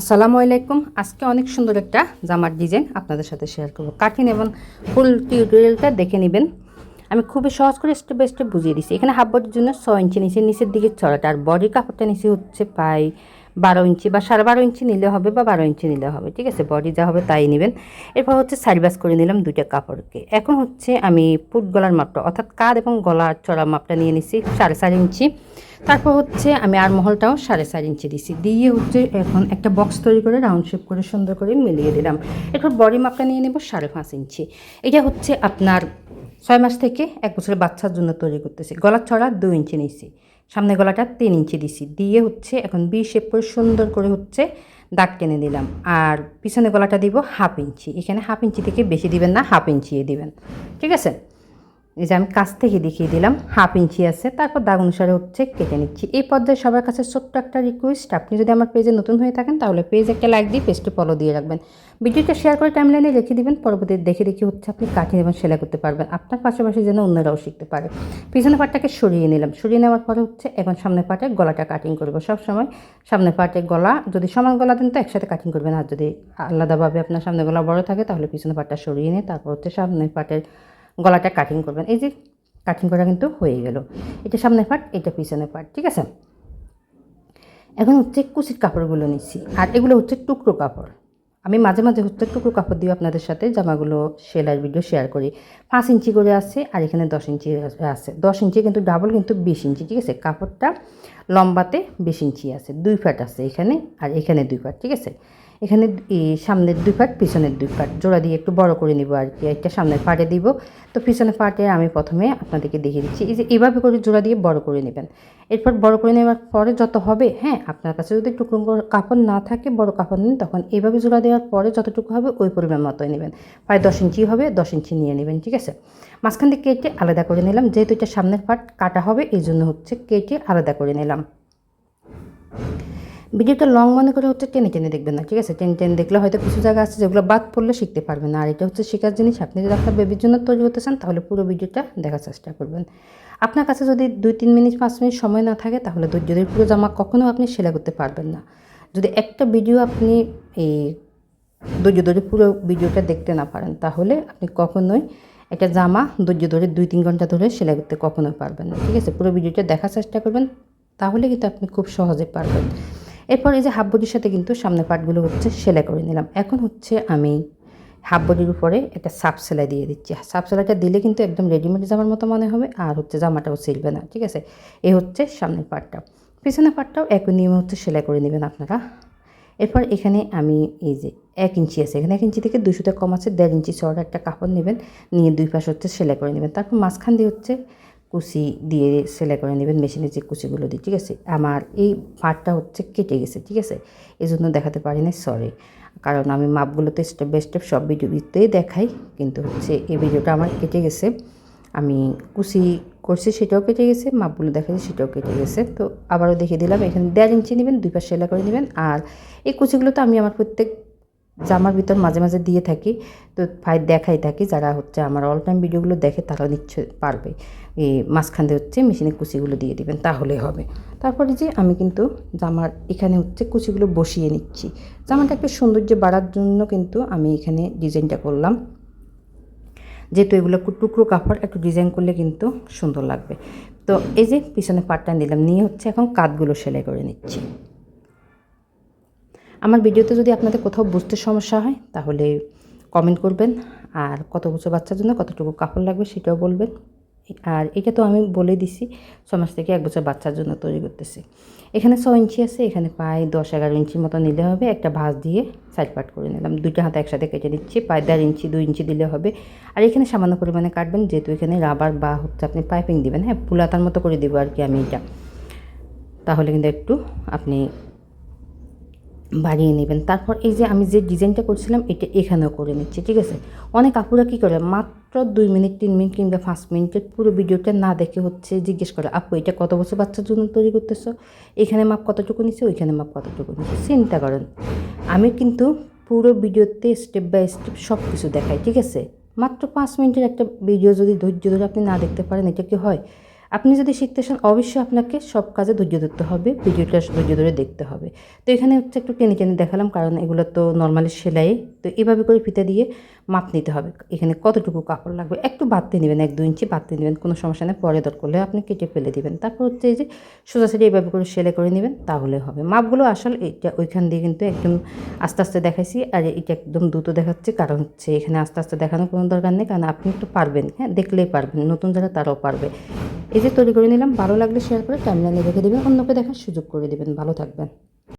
আসসালামু আলাইকুম। আজকে অনেক সুন্দর একটা জামার ডিজাইন আপনাদের সাথে শেয়ার করব। কাটিং এবং ফুল টিউটোরিয়ালটা দেখে নেবেন। আমি খুবই সহজ করে স্টেপ বাই স্টেপ বুঝিয়ে দিচ্ছি এখানে হাফ বডির জন্য ছয় ইঞ্চি নিচে, নিচের দিকে চড়াটা আর বডির কাপড়টা নিচে হচ্ছে প্রায় বারো ইঞ্চি বা সাড়ে বারো ইঞ্চি নিলে হবে বা বারো ইঞ্চি নিলে হবে। ঠিক আছে? বডি যা হবে তাই নেবেন। এরপর হচ্ছে সাইডবাস করে নিলাম দুইটা কাপড়কে। এখন হচ্ছে আমি পুট গলার মাপটা, অর্থাৎ কাঁধ এবং গলার চড়া মাপটা নিয়ে নিচ্ছি সাড়ে চার ইঞ্চি। তারপর হচ্ছে আমি আর মহলটাও সাড়ে চার ইঞ্চি দিছি। দিয়ে হচ্ছে এখন একটা বক্স তৈরি করে রাউন্ড শেপ করে সুন্দর করে মিলিয়ে দিলাম। এরপর বডি মাপটা নিয়ে নেব সাড়ে পাঁচ ইঞ্চি। এটা হচ্ছে আপনার ছয় মাস থেকে এক বছরের বাচ্চার জন্য তৈরি করতেছি। গলার ছড়া দু ইঞ্চি নিয়েছি সামনে গলাটা তিন ইঞ্চি দিছি। দিয়ে হচ্ছে এখন বি শেপ করে সুন্দর করে হচ্ছে দাগ টেনে দিলাম আর পিছনে গলাটা দিব হাফ ইঞ্চি। এখানে হাফ ইঞ্চি থেকে বেশি দিবেন না হাফ ইঞ্চি দিবেন। ঠিক আছে? এই যে আমি কাছ থেকে দেখিয়ে দিলাম, হাফ ইঞ্চি আছে, তারপর দাগ অনুসারে হচ্ছে কেটে নিচ্ছি। এই পর্যায়ে সবার কাছে ছোট্ট একটা রিকোয়েস্ট আপনি যদি আমার পেজে নতুন হয়ে থাকেন, তাহলে পেজ একটা লাইক দিয়ে পেজটি ফলো দিয়ে রাখবেন। ভিডিওটা শেয়ার করে টাইমলাইনে রেখে দিবেন পরবর্তী দেখে দেখে হচ্ছে আপনি কাটিং এবং সেলাই করতে পারবেন। আপনার পাশাপাশি যেন অন্যরাও শিখতে পারে। পিছনে পাটটাকে সরিয়ে নিলাম। সরিয়ে নেওয়ার পরে হচ্ছে এখন সামনে পাটে গলাটা কাটিং করব। সবসময় সামনে পাটে গলা যদি সমান গলা দেন, তো একসাথে কাটিং করবেন। আর যদি আলাদাভাবে আপনার সামনে গলা বড় থাকে, তাহলে পিছনে পাটটা সরিয়ে নিয়ে তারপর হচ্ছে সামনের পাটের গলাটা কাটিং করবেন। এই যে কাটিং করা কিন্তু হয়ে গেল। এটা সামনের পার্ট এটা পিছনের পার্ট ঠিক আছে? এখন হচ্ছে কুচির কাপড়গুলো নিচ্ছি। আর এগুলো হচ্ছে টুকরো কাপড়। আমি মাঝে মাঝে হচ্ছে টুকরো কাপড় দিয়ে আপনাদের সাথে জামাগুলো সেলাইয়ের ভিডিও শেয়ার করি। পাঁচ ইঞ্চি করে আছে আর এখানে দশ ইঞ্চি আছে। দশ ইঞ্চি কিন্তু ডাবল কিন্তু বিশ ইঞ্চি, ঠিক আছে? কাপড়টা লম্বাতে বিশ ইঞ্চি আছে। দুই ফাট আছে এখানে আর এখানে দুই ফাট ঠিক আছে? এখানে সামনের দুই পাট পিছনের দুই পাট জোড়া দিয়ে একটু বড় করে নিব আর কি, একটা সামনের পাটে দিব। তো পিছনের পাটে আমি প্রথমে আপনাদেরকে দেখিয়ে দিচ্ছি, এই যে এভাবে করে জোড়া দিয়ে বড় করে নেবেন। এরপর বড় করে নেওয়ার পরে যত হবে হ্যাঁ আপনার কাছে যদি টুকরো কাপড় না থাকে, বড় কাপড় নিন, তখন এইভাবে জোড়া দেওয়ার পরে যতটুকু হবে ওই পরিমাণ মতোই নেবেন। প্রায় দশ ইঞ্চি হবে, দশ ইঞ্চি নিয়ে নেবেন, ঠিক আছে? মাঝখান থেকে কেটে আলাদা করে নিলাম, যেহেতু এটা সামনের পাট কাটা হবে, এই জন্য হচ্ছে কেটে আলাদা করে নিলাম। ভিডিওটা লং মনে করে হচ্ছে টেনে টেনে দেখবেন না, ঠিক আছে? টেনে টেনে দেখলে হয়তো কিছু জায়গা আছে যেগুলো বাদ পড়লে শিখতে পারবেন আর এটা হচ্ছে শেখার জিনিস, আপনি যদি আপনার বেবির জন্য তৈরি করতে চান, তাহলে পুরো ভিডিওটা দেখার চেষ্টা করবেন। আপনার কাছে যদি দুই, তিন মিনিট, পাঁচ মিনিট সময় না থাকে, তাহলে যদি পুরো জামা কখনও আপনি সেলাই করতে পারবেন না। যদি একটা ভিডিও আপনি এই ধৈর্য ধরে পুরো ভিডিওটা দেখতে না পারেন, তাহলে আপনি কখনোই একটা জামা ধৈর্য ধরে দুই, তিন ঘণ্টা ধরে সেলাই করতে কখনোই পারবেন না, ঠিক আছে? পুরো ভিডিওটা দেখার চেষ্টা করবেন, তাহলে কিন্তু আপনি খুব সহজে পারবেন। এরপর এই যে হাফ বডির সাথে কিন্তু সামনের পার্টগুলো হচ্ছে সেলাই করে নিলাম। এখন হচ্ছে আমি হাফ বডির উপরে একটা সাপ সেলাই দিয়ে দিচ্ছি। সাপ সেলাইটা দিলে কিন্তু একদম রেডিমেড জামার মতো মনে হবে আর হচ্ছে জামাটাও সিলবে না, ঠিক আছে? এ হচ্ছে সামনের পার্টটা পিছনের পার্টটাও একই নিয়মে হচ্ছে সেলাই করে নেবেন আপনারা। এরপর এখানে আমি এই যে এক ইঞ্চি আছে, এখানে এক ইঞ্চি থেকে দুশোতে কম আছে, দেড় ইঞ্চি চড়া একটা কাপড় নেবেন, নিয়ে দুই পাশ হচ্ছে সেলাই করে নেবেন। তারপর মাঝখান দিয়ে হচ্ছে কুচি দিয়ে সেলাই করে নেবেন মেশিনে যে কুচিগুলো দিই ঠিক আছে? আমার এই পার্টটা হচ্ছে কেটে গেছে, ঠিক আছে? এই জন্য দেখাতে পারি না সরি কারণ আমি মাপগুলোতে স্টেপ বাই স্টেপ সব ভিডিওতেই দেখাই, কিন্তু হচ্ছে এই ভিডিওটা আমার কেটে গেছে। আমি কুচি করছি, সেটাও কেটে গেছে, মাপগুলো দেখাচ্ছি, সেটাও কেটে গেছে। তো আবারও দেখিয়ে দিলাম, এখানে দেড় ইঞ্চি নেবেন, দুই পাশ সেলাই করে নেবেন। আর এই কুচিগুলো তো আমি আমার প্রত্যেক জামার ভিতর মাঝে মাঝে দিয়ে থাকি, তো ভাই দেখাই থাকি, যারা হচ্ছে আমার অল টাইম ভিডিওগুলো দেখে তারা নিচ্ছে পারবে। এই মাঝখান দিয়ে হচ্ছে মেশিনে কুচিগুলো দিয়ে দিবেন তাহলে হবে। তারপরে যে আমি কিন্তু জামার এখানে হচ্ছে কুচিগুলো বসিয়ে নিচ্ছি। জামাটা একটু সৌন্দর্য বাড়ার জন্য কিন্তু আমি এখানে ডিজাইনটা করলাম। যেহেতু এগুলো টুকরো কাপড়, একটু ডিজাইন করলে কিন্তু সুন্দর লাগবে। তো এই যে পিছনে পাটটা নিলাম, নিয়ে হচ্ছে এখন কাতগুলো সেলাই করে নিচ্ছি। আমার ভিডিওতে যদি আপনাদের কোথাও বুঝতে সমস্যা হয়, তাহলে কমেন্ট করবেন। আর কত বছর বাচ্চার জন্য কতটুকু কাপড় লাগবে সেটাও বলবেন। আর এটা তো আমি বলে দিছি ছ মাস থেকে এক বছর বাচ্চার জন্য তৈরি করতেছি। এখানে ছ ইঞ্চি আছে, এখানে প্রায় দশ এগারো ইঞ্চি মতো নিলে হবে। একটা ভাঁজ দিয়ে সাইড পাট করে নিলাম। দুইটা হাতে একসাথে কেটে নিচ্ছি, প্রায় দেড় ইঞ্চি, দুই ইঞ্চি দিলে হবে। আর এখানে সামান্য পরিমাণে কাটবেন, যেহেতু এখানে রাবার বা হচ্ছে আপনি পাইপিং দিবেন হ্যাঁ পুলাতার মতো করে দেবো আর কি আমি এটা। তাহলে কিন্তু একটু আপনি বাড়িয়ে নেবেন। তারপর এই যে আমি যে ডিজাইনটা করছিলাম, এটা এখানেও করে নিচ্ছি, ঠিক আছে? অনেক আপুরা কী করে, মাত্র দুই মিনিট, তিন মিনিট কিংবা পাঁচ মিনিটের পুরো ভিডিওটা না দেখে হচ্ছে জিজ্ঞেস করে, আপু, এটা কত বছর বাচ্চার জন্য তৈরি করতেছো? এখানে মাপ কতটুকু নিচ্ছে ওইখানে মাপ কতটুকু নিচ্ছে চিন্তা করেন। আমি কিন্তু পুরো ভিডিওতে স্টেপ বাই স্টেপ সব কিছু দেখাই, ঠিক আছে? মাত্র পাঁচ মিনিটের একটা ভিডিও যদি ধৈর্য ধরে আপনি না দেখতে পারেন, এটা কি হয়? আপনি যদি শিখতে চান, অবশ্যই আপনাকে সব কাজে ধৈর্য ধরতে হবে ভিডিওটা ধৈর্য ধরে দেখতে হবে। তো এখানে হচ্ছে একটু টেনে টেনে দেখালাম, কারণ এগুলো তো নর্মালি সেলাই। তো এভাবে করে ফিতে দিয়ে মাপ নিতে হবে। এখানে কতটুকু কাপড় লাগবে একটু বাড়তে নেবেন, এক দু ইঞ্চি বাড়তে নেবেন, কোনো সমস্যা নেই। পরে দরকার হলে আপনি কেটে ফেলে দিবেন। তারপর হচ্ছে এই যে সোজা সাইডে এইভাবে করে সেলাই করে নেবেন, তাহলে হবে। মাপগুলো আসলে এটা ওইখান দিয়ে কিন্তু একদম আস্তে আস্তে দেখাইছি আর এটা একদম দ্রুত দেখাচ্ছে, কারণ হচ্ছে এখানে আস্তে আস্তে দেখানোর কোনো দরকার নেই, কারণ আপনি একটু পারবেন হ্যাঁ দেখলেই পারবেন, নতুন যারা তারাও পারবে। এই যে তৈরি করে নিলাম, ভালো লাগলে শেয়ার করে টাইমলাইনে রেখে দেবেন, অন্যকে দেখার সুযোগ করে দেবেন। ভালো থাকবেন।